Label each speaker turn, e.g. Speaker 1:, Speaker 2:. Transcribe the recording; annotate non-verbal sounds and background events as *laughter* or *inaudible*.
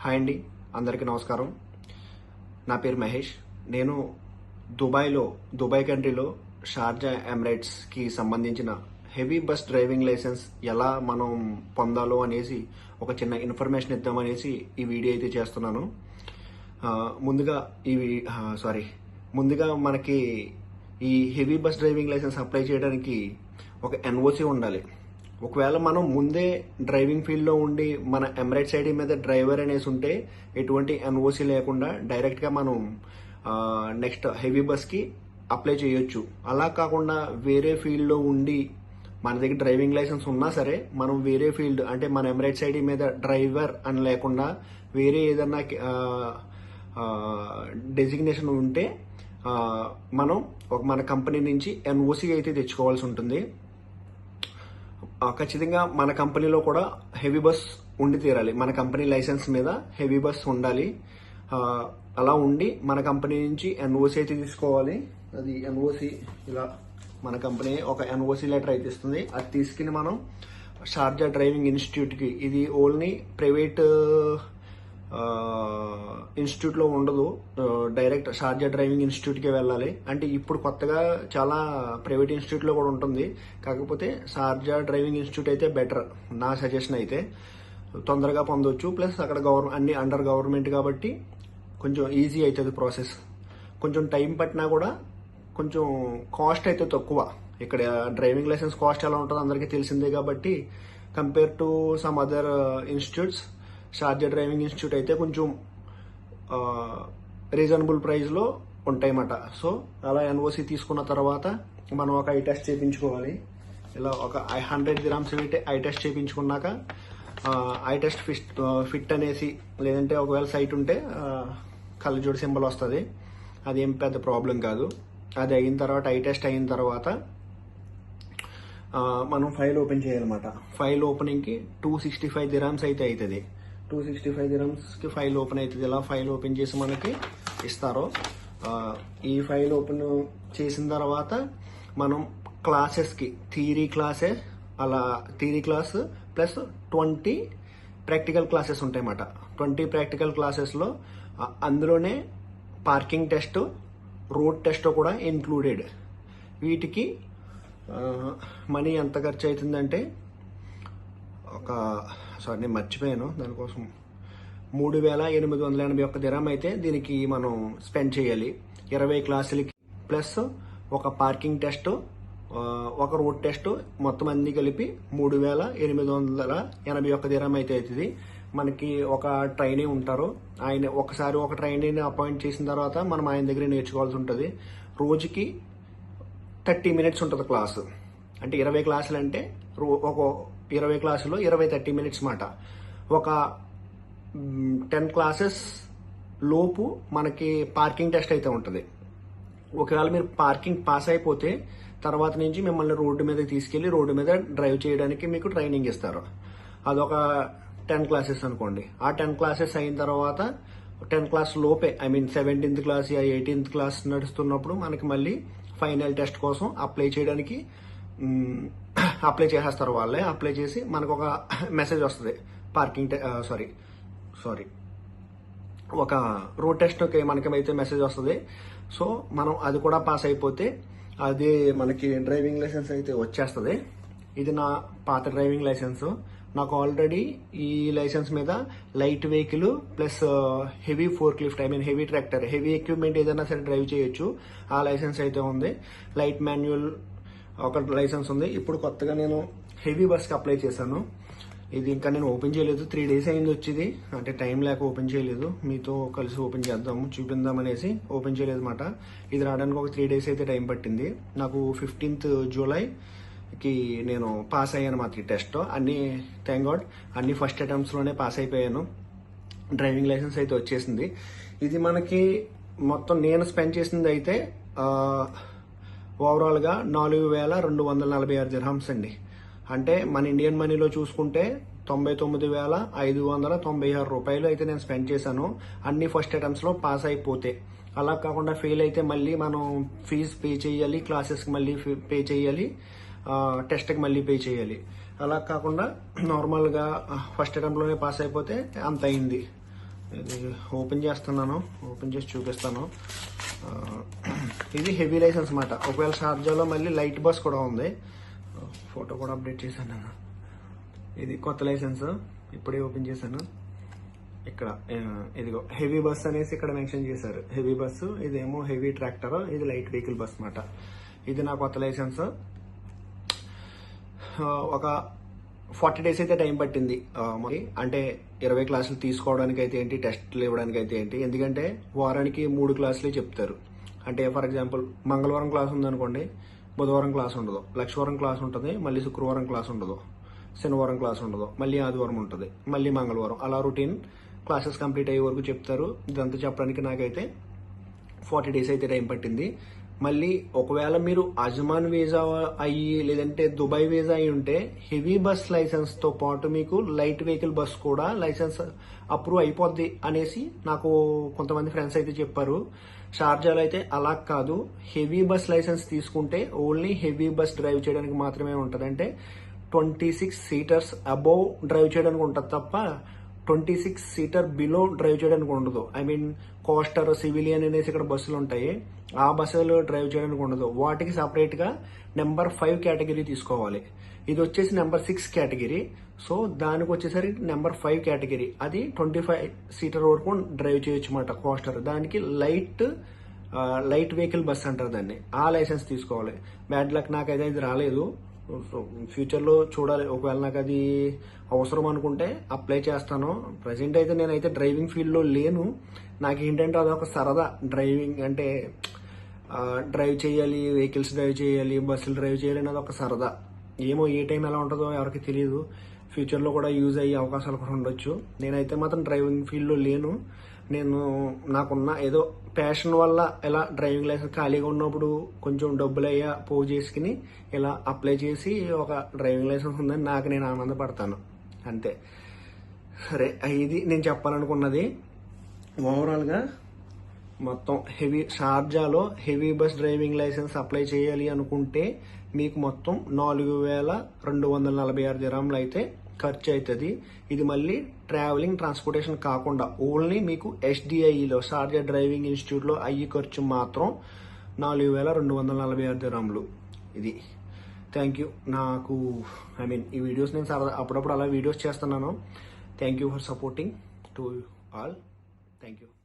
Speaker 1: Hi అండి అందరికీ నమస్కారం. నా పేరు మహేష్. నేను దుబాయ్లో దుబాయ్ కంట్రీలో షార్జా ఎమిరేట్స్కి సంబంధించిన హెవీ బస్ డ్రైవింగ్ లైసెన్స్ ఎలా మనం పొందాలో అనేసి ఒక చిన్న ఇన్ఫర్మేషన్ ఇద్దామనేసి ఈ వీడియో అయితే చేస్తున్నాను. ముందుగా ఈ సారీ ముందుగా మనకి ఈ heavy bus driving licence apply చేయడానికి ఒక ఎన్ఓసి ఉండాలి. ఒకవేళ మనం ముందే డ్రైవింగ్ ఫీల్డ్లో ఉండి మన ఎమరేట్స్ ఐడి మీద డ్రైవర్ అనేసి ఉంటే ఎటువంటి ఎన్ఓసి లేకుండా డైరెక్ట్గా మనం నెక్స్ట్ హెవీ బస్కి అప్లై చేయొచ్చు. అలా కాకుండా వేరే ఫీల్డ్లో ఉండి మన దగ్గర డ్రైవింగ్ లైసెన్స్ ఉన్నా సరే మనం వేరే ఫీల్డ్ అంటే మన ఎమరేట్స్ ఐడి మీద డ్రైవర్ అని లేకుండా వేరే ఏదన్నా డెసిగ్నేషన్ ఉంటే మనం ఒక మన కంపెనీ నుంచి ఎన్ఓసి అయితే తెచ్చుకోవాల్సి ఉంటుంది. ఖచ్చితంగా మన కంపెనీలో కూడా హెవీ బస్ ఉండి తీరాలి. మన కంపెనీ లైసెన్స్ మీద హెవీ బస్ ఉండాలి. అలా ఉండి మన కంపెనీ నుంచి ఎన్ఓసి అయితే తీసుకోవాలి. అది ఎన్ఓసి ఇలా మన కంపెనీ ఒక ఎన్ఓసి లెటర్ అయితే ఇస్తుంది. అది తీసుకుని మనం షార్జా డ్రైవింగ్ ఇన్స్టిట్యూట్కి ఇది ఓన్లీ ప్రైవేట్ ఇన్స్టిట్యూట్లో ఉండదు. డైరెక్ట్ షార్జా డ్రైవింగ్ ఇన్స్టిట్యూట్కే వెళ్ళాలి. అంటే ఇప్పుడు కొత్తగా చాలా ప్రైవేట్ ఇన్స్టిట్యూట్లో కూడా ఉంటుంది. కాకపోతే షార్జా డ్రైవింగ్ ఇన్స్టిట్యూట్ అయితే బెటర్ నా సజెషన్ అయితే. తొందరగా పొందొచ్చు. ప్లస్ అక్కడ గవర్నమెంట్ అన్ని అండర్ గవర్నమెంట్ కాబట్టి కొంచెం ఈజీ అవుతుంది ప్రాసెస్. కొంచెం టైం పట్టినా కూడా కొంచెం కాస్ట్ అయితే తక్కువ. ఇక్కడ డ్రైవింగ్ లైసెన్స్ కాస్ట్ ఎలా ఉంటుందో అందరికీ తెలిసిందే కాబట్టి compare to some other institutes Sharjah driving institute అయితే కొంచెం రీజనబుల్ ప్రైస్లో ఉంటాయన్నమాట. సో అలా ఎన్ఓసి తీసుకున్న తర్వాత మనం ఒక ఐ టెస్ట్ చేయించుకోవాలి ఇలా ఒక ఐ హండ్రెడ్ గ్రామ్స్ పెట్టి ఐ టెస్ట్ చేయించుకున్నాక ఐ టెస్ట్ ఫిట్ ఫిట్ అనేసి లేదంటే ఒకవేళ సైట్ ఉంటే కళ్ళజోడు సింబల్ వస్తుంది. అదేం పెద్ద ప్రాబ్లం కాదు. అది అయిన తర్వాత ఐ టెస్ట్ అయిన తర్వాత మనం ఫైల్ ఓపెన్ చేయాలన్నమాట. ఫైల్ ఓపెనింగ్కి టూ సిక్స్టీ ఫైవ్ దిరామ్స్ అయితే అవుతుంది టూ సిక్స్టీ ఫైవ్ దిరామ్స్కి ఫైల్ ఓపెన్ అవుతుంది. ఇలా ఫైల్ ఓపెన్ చేసి మనకి ఇస్తారు ఈ ఫైల్ ఓపెన్ చేసిన తర్వాత మనం క్లాసెస్కి థియరీ క్లాసే అలా theory class plus twenty practical classes ఉంటాయన్నమాట. ట్వంటీ ప్రాక్టికల్ క్లాసెస్లో అందులోనే పార్కింగ్ టెస్ట్ రోడ్ టెస్ట్ కూడా ఇన్క్లూడెడ్ వీటికి మనీ ఎంత ఖర్చు అవుతుందంటే ఒక సారీ నేను మర్చిపోయాను. దానికోసం మూడు వేల ఎనిమిది వందల ఎనభై ఒక్క దిరం అయితే దీనికి మనం స్పెండ్ చేయాలి. ఇరవై క్లాసులకి ప్లస్ ఒక పార్కింగ్ టెస్ట్ ఒక రోడ్ టెస్ట్ మొత్తం అన్ని కలిపి మూడు వేల ఎనిమిది వందల ఎనభై ఒక్క దిరం అయితే అవుతుంది. మనకి ఒక ట్రైనీ ఉంటారు. ఆయన ఒకసారి ఒక ట్రైనీని అపాయింట్ చేసిన తర్వాత మనం ఆయన దగ్గర నేర్చుకోవాల్సి ఉంటుంది. రోజుకి థర్టీ మినిట్స్ ఉంటుంది క్లాసు. అంటే ఇరవై క్లాసులు అంటే రో- ఒక ఇరవై క్లాసులో ఇరవై థర్టీ మినిట్స్ మాట. ఒక టెన్ క్లాసెస్ లోపు మనకి పార్కింగ్ టెస్ట్ అయితే ఉంటుంది. ఒకవేళ మీరు పార్కింగ్ పాస్ అయిపోతే తర్వాత నుంచి మిమ్మల్ని రోడ్డు మీద తీసుకెళ్ళి రోడ్డు మీద డ్రైవ్ చేయడానికి మీకు ట్రైనింగ్ ఇస్తారు. అదొక టెన్ క్లాసెస్ అనుకోండి. ఆ టెన్ క్లాసెస్ అయిన తర్వాత టెన్ క్లాస్ లోపే I mean seventeenth class eighteenth class నడుస్తున్నప్పుడు మనకి మళ్ళీ ఫైనల్ టెస్ట్ కోసం అప్లై చేయడానికి అప్లై చేసేస్తారు వాళ్ళే. అప్లై చేసి మనకు uh, ఒక మెసేజ్ వస్తుంది పార్కింగ్ సారీ సారీ ఒక రోడ్ టెస్ట్కి మనకేమైతే మెసేజ్ వస్తుంది. సో మనం అది కూడా పాస్ అయిపోతే అది మనకి డ్రైవింగ్ లైసెన్స్ అయితే వచ్చేస్తుంది. ఇది నా పాత డ్రైవింగ్ లైసెన్స్ నాకు ఆల్రెడీ ఈ లైసెన్స్ మీద light vehicle plus heavy forklift I mean heavy tractor heavy equipment ఏదైనా సరే డ్రైవ్ చేయొచ్చు. ఆ లైసెన్స్ అయితే ఉంది. లైట్ మాన్యువల్ ఒక లైసెన్స్ ఉంది. ఇప్పుడు కొత్తగా నేను హెవీ బస్కి అప్లై చేశాను. ఇది ఇంకా నేను ఓపెన్ చేయలేదు. త్రీ డేస్ అయింది వచ్చేది. అంటే టైం లేక ఓపెన్ చేయలేదు. మీతో కలిసి ఓపెన్ చేద్దాము చూపిందాం అనేసి ఓపెన్ చేయలేదు అనమాట ఇది రావడానికి ఒక త్రీ డేస్ అయితే టైం పట్టింది. నాకు ఫిఫ్టీన్త్ జూలైకి నేను పాస్ అయ్యాను మా టెస్ట్. అన్ని థ్యాంక్ గాడ్ అన్ని ఫస్ట్ అటెంప్ట్స్లోనే పాస్ అయిపోయాను. డ్రైవింగ్ లైసెన్స్ అయితే వచ్చేసింది. ఇది మనకి మొత్తం నేను స్పెండ్ చేసింది అయితే ఓవరాల్గా నాలుగు వేల రెండు వందల నలభై ఆరు దిర్హమ్స్ అండి. అంటే మన ఇండియన్ మనీలో చూసుకుంటే తొంభై తొమ్మిది వేల ఐదు వందల తొంభై ఆరు రూపాయలు అయితే నేను స్పెండ్ చేశాను. అన్ని ఫస్ట్ అటెంప్ట్స్లో పాస్ అయిపోతే. అలా కాకుండా ఫెయిల్ అయితే మళ్ళీ మనం ఫీజు పే చేయాలి క్లాసెస్కి మళ్ళీ పే చేయాలి టెస్ట్కి మళ్ళీ పే చేయాలి. అలా కాకుండా నార్మల్గా ఫస్ట్ అటెంప్ట్లోనే పాస్ అయిపోతే అంత అయింది. Uh, ఇది ఓపెన్ చేస్తున్నాను. ఓపెన్ చేసి చూపిస్తాను. Uh, *clears throat* ఇది హెవీ లైసెన్స్ అన్నమాట. ఒకవేళ షార్జాలో మళ్ళీ లైట్ బస్ కూడా ఉంది. Uh, ఫోటో కూడా అప్డేట్ చేశాను నేను. ఇది కొత్త లైసెన్స్ ఇప్పుడే ఓపెన్ చేశాను. ఇక్కడ ఇదిగో హెవీ బస్ అనేసి ఇక్కడ మెన్షన్ చేశారు. హెవీ బస్సు ఇదేమో హెవీ ట్రాక్టర్ ఇది లైట్ వెహికల్ బస్ అనమాట ఇది నా కొత్త లైసెన్స్ ఒక ఫార్టీ డేస్ అయితే టైం పట్టింది మరి. అంటే ఇరవై క్లాసులు తీసుకోవడానికి అయితే ఏంటి టెస్ట్లు ఇవ్వడానికి అయితే ఏంటి? ఎందుకంటే వారానికి మూడు క్లాసులే చెప్తారు. అంటే ఫర్ ఎగ్జాంపుల్ మంగళవారం క్లాస్ ఉందనుకోండి బుధవారం క్లాస్ ఉండదు. లక్షవారం క్లాస్ ఉంటుంది మళ్ళీ శుక్రవారం క్లాస్ ఉండదు. శనివారం క్లాస్ ఉండదు మళ్ళీ ఆదివారం ఉంటుంది మళ్ళీ మంగళవారం. అలా రొటీన్ క్లాసెస్ కంప్లీట్ అయ్యే వరకు చెప్తారు. ఇదంతా చెప్పడానికి నాకైతే ఫార్టీ డేస్ అయితే టైం పట్టింది. మళ్ళీ ఒకవేళ మీరు అజమాన్ వీసా అయ్యి లేదంటే దుబాయ్ వీసా అయి ఉంటే హెవీ బస్ లైసెన్స్తో పాటు మీకు లైట్ వెహికల్ బస్ కూడా లైసెన్స్ అప్రూవ్ అయిపోద్ది అనేసి నాకు కొంతమంది ఫ్రెండ్స్ అయితే చెప్పారు. షార్జాలో అయితే అలా కాదు. హెవీ బస్ లైసెన్స్ తీసుకుంటే ఓన్లీ హెవీ బస్ డ్రైవ్ చేయడానికి మాత్రమే ఉంటుంది. అంటే twenty six seaters above drive చేయడానికి ఉంటుంది తప్ప twenty six seater below drive చేయడానికి ఉండదు. ఐ మీన్ కోస్టర్ సివిలియన్ అనేసి ఇక్కడ బస్సులు ఉంటాయి. ఆ బస్సులు డ్రైవ్ చేయడానికి ఉండదు. వాటికి సపరేట్గా నెంబర్ ఫైవ్ కేటగిరీ తీసుకోవాలి. ఇది వచ్చేసి నెంబర్ సిక్స్ కేటగిరీ సో దానికి వచ్చేసరికి నెంబర్ ఫైవ్ కేటగిరీ అది ట్వంటీ ఫైవ్ సీటర్ వరకు డ్రైవ్ చేయొచ్చు అన్నమాట కోస్టర్ దానికి లైట్ లైట్ వెహికల్ బస్ అంటారు దాన్ని. ఆ లైసెన్స్ తీసుకోవాలి. బ్యాడ్ లక్ నాకైతే ఇది రాలేదు. ఫ్యూచర్లో చూడాలి. ఒకవేళ నాకు అది అవసరం అనుకుంటే అప్లై చేస్తాను. ప్రజెంట్ అయితే నేనైతే డ్రైవింగ్ ఫీల్డ్లో లేను. నాకు ఏంటంటే అదొక సరదా. డ్రైవింగ్ అంటే డ్రైవ్ చేయాలి వెహికల్స్ డ్రైవ్ చేయాలి బస్సులు డ్రైవ్ చేయాలి అనేది ఒక సరదా. ఏమో ఏ టైం ఎలా ఉంటుందో ఎవరికి తెలియదు ఫ్యూచర్లో కూడా యూజ్ అయ్యే అవకాశాలు కూడా ఉండొచ్చు. నేనైతే మాత్రం డ్రైవింగ్ ఫీల్డ్లో లేను. నేను నాకున్న ఏదో ప్యాషన్ వల్ల ఇలా డ్రైవింగ్ లైసెన్స్ ఖాళీగా ఉన్నప్పుడు కొంచెం డబ్బులు అయ్యా పోగు చేసుకుని ఇలా అప్లై చేసి ఒక డ్రైవింగ్ లైసెన్స్ ఉందని నాకు నేను ఆనందపడతాను. అంతే. సరే ఇది నేను చెప్పాలనుకున్నది. ఓవరాల్గా మొత్తం heavy షార్జాలో heavy bus driving licence apply చేయాలి అనుకుంటే మీకు మొత్తం నాలుగు వేల రెండు వందల నలభై ఆరు జరాములు అయితే ఖర్చు అవుతుంది ఇది మళ్ళీ ట్రావెలింగ్ ట్రాన్స్పోర్టేషన్ కాకుండా ఓన్లీ మీకు ఎస్డిఐలో షార్జా డ్రైవింగ్ ఇన్స్టిట్యూట్లో అయ్యి ఖర్చు మాత్రం నాలుగు వేల రెండు వందల నలభై ఆరు దిరాములు ఇది. థ్యాంక్ యూ నాకు ఐ మీన్ ఈ వీడియోస్ నేను సరదా అప్పుడప్పుడు అలా వీడియోస్ చేస్తున్నాను. Thank you for supporting to all thank you